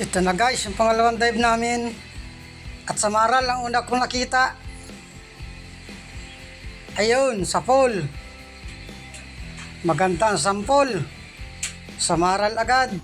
Ito na guys, yung pangalawang dive namin. At sa Maral, ang una kong nakita. Ayun, sa pool. Maganda ang sampol. Sa Maral agad.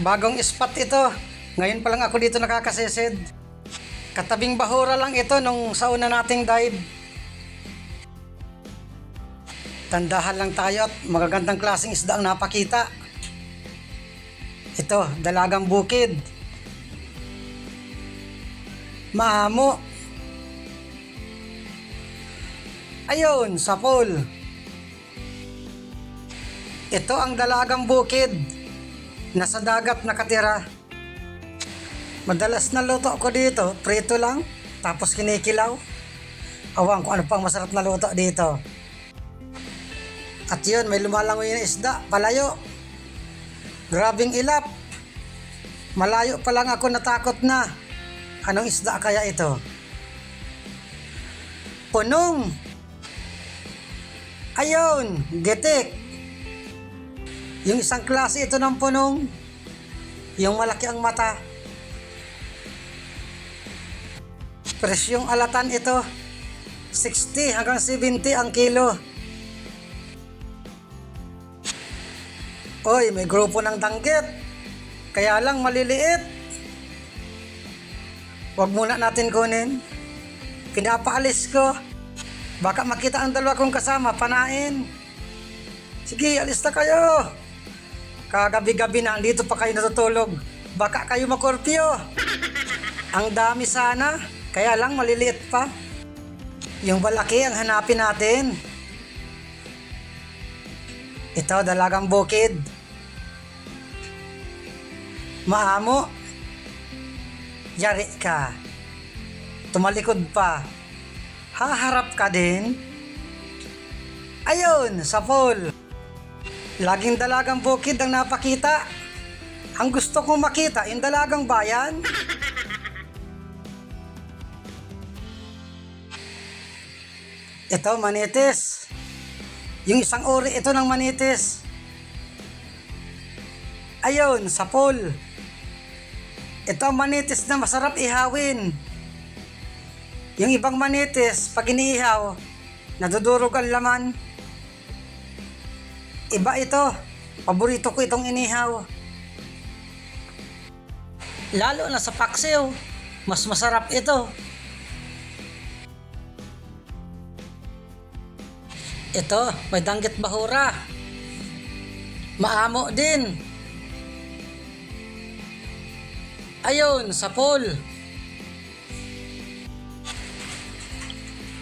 Bagong spot ito. Ngayon pa lang ako dito nakakasesid. Katabing bahura lang ito nung sa una nating dive. Tandahan lang tayo at magagandang klaseng isda ang napakita. Ito, dalagang bukid. Maamo. Ayun, sa pool. Ito ang dalagang bukid. Nasa dagat nakatira. Madalas na luto ko dito, prito lang, tapos kinikilaw. Awang kung ano pang masarap na luto dito. At yun, may lumalangoy na isda, palayo. Grabing ilap. Malayo pa lang ako natakot na. Anong isda kaya ito? Punong. Ayun, getik. Yung isang klase ito ng punong. Yung malaki ang mata. Presyong alatan ito. 60 hanggang 70 ang kilo. Oy, may grupo ng danggit. Kaya lang maliliit. Huwag muna natin kunin. Pinapaalis ko. Baka makita ang dalawa kong kasama, panain. Sige, alis na kayo. Kagabi-gabi na, dito pa kayo natutulog. Baka kayo makorpyo. Ang dami sana, kaya lang maliliit pa. Yung malaki ang hanapin natin. Ito, dalagang bukid. Maamo. Yari ka. Tumalikod pa. Haharap ka din. Ayun, sa pool. Laging dalagang bukid ang napakita. Ang gusto kong makita, yung dalagang bayan. Ito, manitis. Yung isang uri ito ng manitis. Ayun, sa pool. Ito ang manitis na masarap ihawin. Yung ibang manitis, pag iniihaw, nadudurog ang laman. Iba ito. Paborito ko itong inihaw. Lalo na sa paksiw, mas masarap ito. Ito, may danggit bahura. Maamo din. Ayun, sa pool.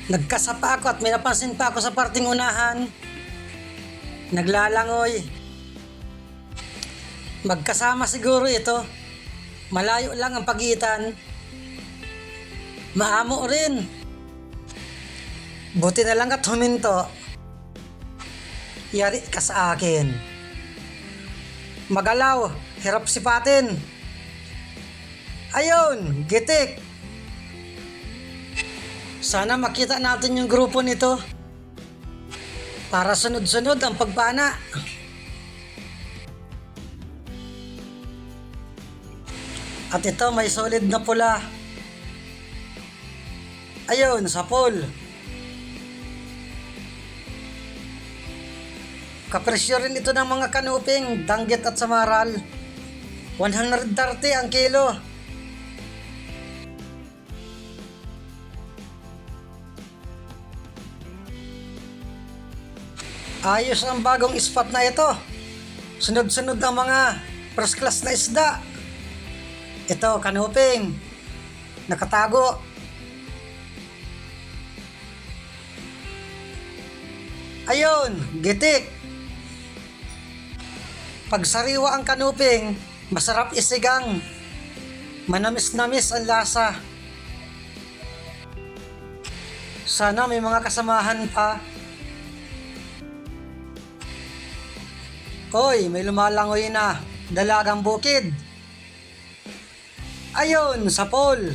Nagkasapa ako at may napansin pa ako sa parting unahan. Naglalangoy. Magkasama siguro ito. Malayo lang ang pagitan. Maamo rin. Buti na lang at huminto. Yari ka sa akin. Magalaw, hirap sipatin. Ayun, gitik. Sana makita natin yung grupo nito. Para sunod-sunod ang pagpana. At ito may solid na pula. Ayun, sa pool. Kapresyo rin ito ng mga kanuping, danggit at samaral. 130 ang kilo. Ayos ang bagong spot na ito. Sunod-sunod ang mga first class na isda. Ito, kanuping. Nakatago. Ayun, gitik. Pag sariwa ang kanuping, masarap isigang. Manamis-namis ang lasa. Sana may mga kasamahan pa. Hoy, may lumalangoy na. Dalagang bukid. Ayun, sa pool.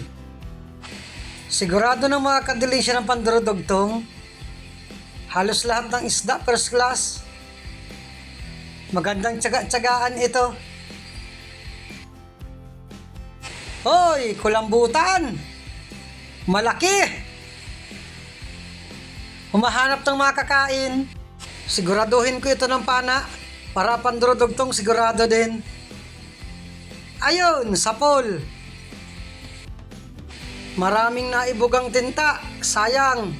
Sigurado ng mga kadiling siya ng pandurudugtong. Halos lahat ng isda first class. Magandang tsaga-tsagaan ito. Hoy, kulambutan! Malaki! Humahanap ng makakain. Siguraduhin ko ito ng pana para pandurudugtong sigurado din. Ayun, sapol. Maraming naibugang tinta. Sayang.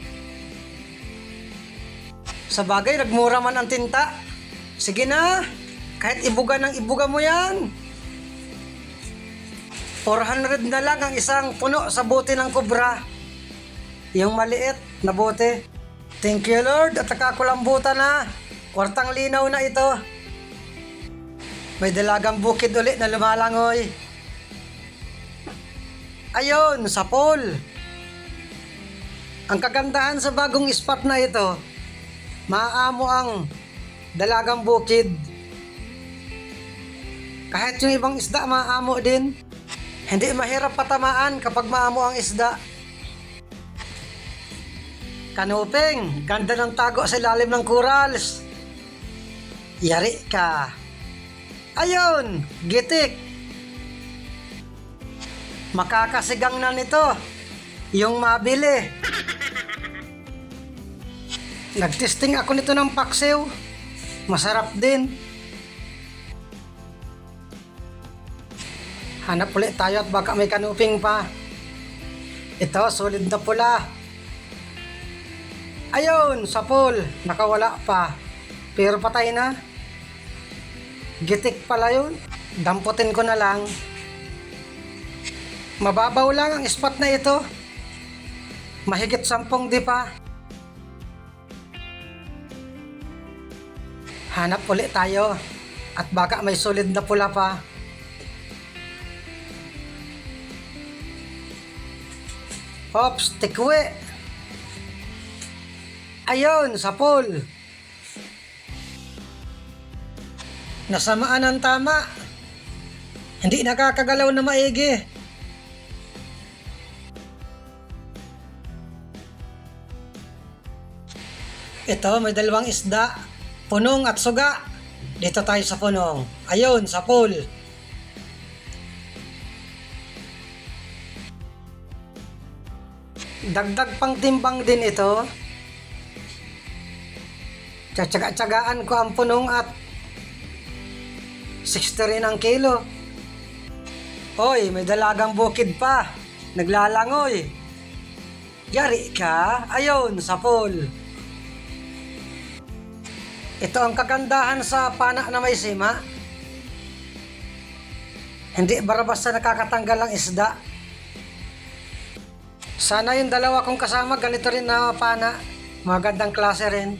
Sa bagay, nagmura man ang tinta. Sige na, kahit ibuga ng ibuga mo yan. 400 na lang ang isang puno sa bote ng kubra. Yung maliit na bote. Thank you Lord at nakakulambutan na. Kwartang linaw na ito. May dalagang bukid ulit na lumalangoy. Ayun, sa pool. Ang kagandahan sa bagong spot na ito, maaamo ang dalagang bukid. Kahit yung ibang isda maamo din. Hindi mahirap patamaan kapag maamo ang isda. Kanuping, ganda ng tago sa ilalim ng corals. Yari ka. Ayun, gitik. Makakasigang na nito. Yung mabili. Nagtesting ako nito ng paksiw. Masarap din. Hanap ulit tayo at baka may kanuping pa. Ito, solid na pula. Ayun, sa pool. Nakawala pa. Pero patay na. Gitik pala yun. Damputin ko na lang. Mababaw lang ang spot na ito. Mahigit sampung di pa. Hanap ulit tayo. At baka may solid na pula pa. Ops, tikwe. Ayun, sa pool. Nasamaan ang tama. Hindi nakakagalaw na maigi. Ito, may dalawang isda. Punong at suga. Dito tayo sa punong. Ayun, sa pool. Dagdag pang timbang din ito. Tsatsaga-tsagaan ko ang punong at 60 rin ang kilo. Hoy, may dalagang bukid pa. Naglalangoy. Yari ka? Ayun, sa pool. Ito ang kagandahan sa pana na may sima. Hindi barabas na nakakatanggal ang isda. Sana yung dalawa kong kasama ganito rin na pana. Magandang klase rin.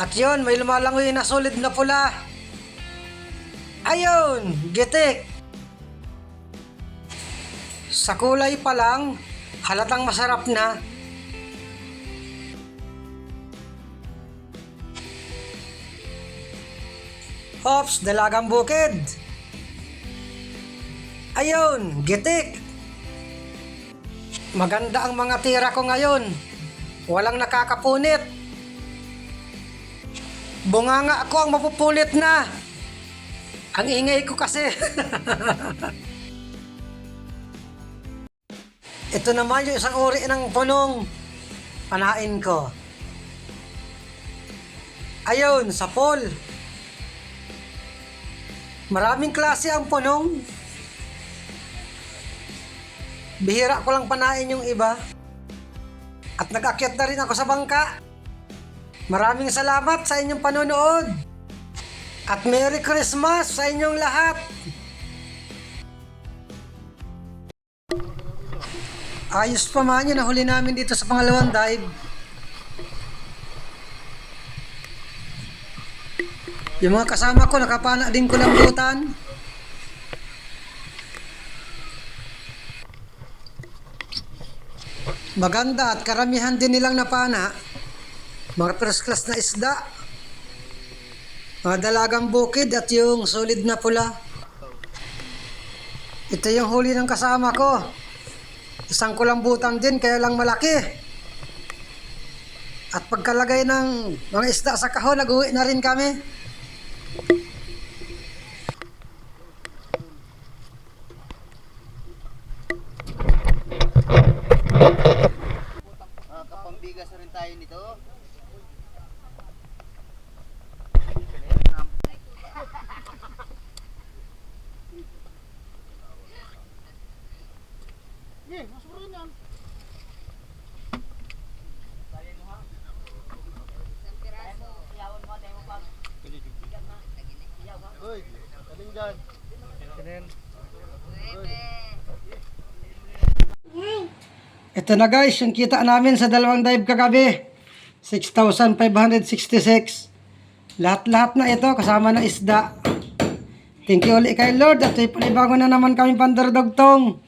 At yun, may lumalangoy na solid na pula. Ayun, gitik. Sa kulay pa lang, halatang masarap na. Ops, dalagang bukid. Ayun, gitik. Maganda ang mga tira ko ngayon. Walang nakakapunit. Bunganga ako ang mapupulit na. Ang ingay ko kasi. Ito naman yung isang uri ng punong panain ko. Ayun, sa pool. Maraming klase ang punong. Bihira ko lang panain yung iba. At nag-akyat na rin ako sa bangka. Maraming salamat sa inyong panonood. At Merry Christmas sa inyong lahat. Ayos pa man yun, nahuli namin dito sa pangalawang dive. Yung mga kasama ko, nakapana din ko ng butan. Maganda at karamihan din nilang napana. Mga first class na isda. Mga dalagang bukid at yung solid na pula. Ito yung huli ng kasama ko. Isang kulambutan din kaya lang malaki. At pagkalagay ng mga isda sa kahon, nag-uwi na rin kami. Ito na guys, yung kita namin sa dalawang dive kagabi. 6,566. Lahat-lahat na ito, kasama na isda. Thank you ulit kay Lord at ipanibago na naman kami pandardogtong.